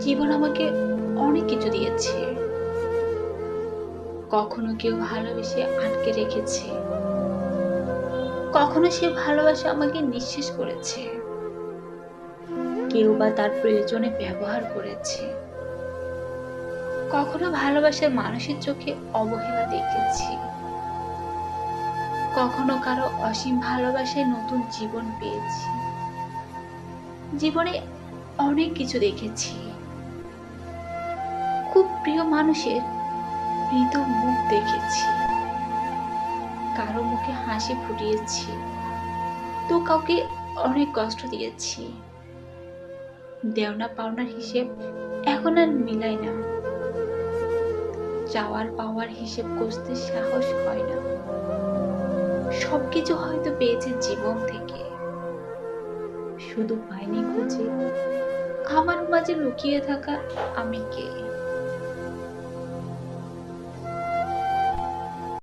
জীবন আমাকে অনেক কিছু দিয়েছে। কখনো কেউ ভালোবেসে আটকে রেখেছে। কখনো সে ভালোবাসা আমাকে নিঃশেষ করেছে। কেউ বা তার প্রয়োজনে ব্যবহার করেছে। কখনো ভালোবাসার মানুষের চোখে অবহেলা দেখেছি। কখনো কারও অসীম ভালোবাসায় নতুন জীবন পেয়েছি। জীবনে অনেক কিছু দেখেছি। খুব প্রিয় মানুষের মৃত মুখ দেখেছি। কারও মুখে হাসি ফুটিয়েছি। তো কাউকে অনেক কষ্ট দিয়েছি। দেওনা পাওনার হিসেব এখন আর মিলাই না। চাওয়ার পাওয়ার হিসেব কষতে সাহস হয় না। সবকিছু হয়তো পেয়েছে জীবন থেকে। শুধু পাইনি খুঁজে। আমার মাঝে লুকিয়ে থাকা আমি কে?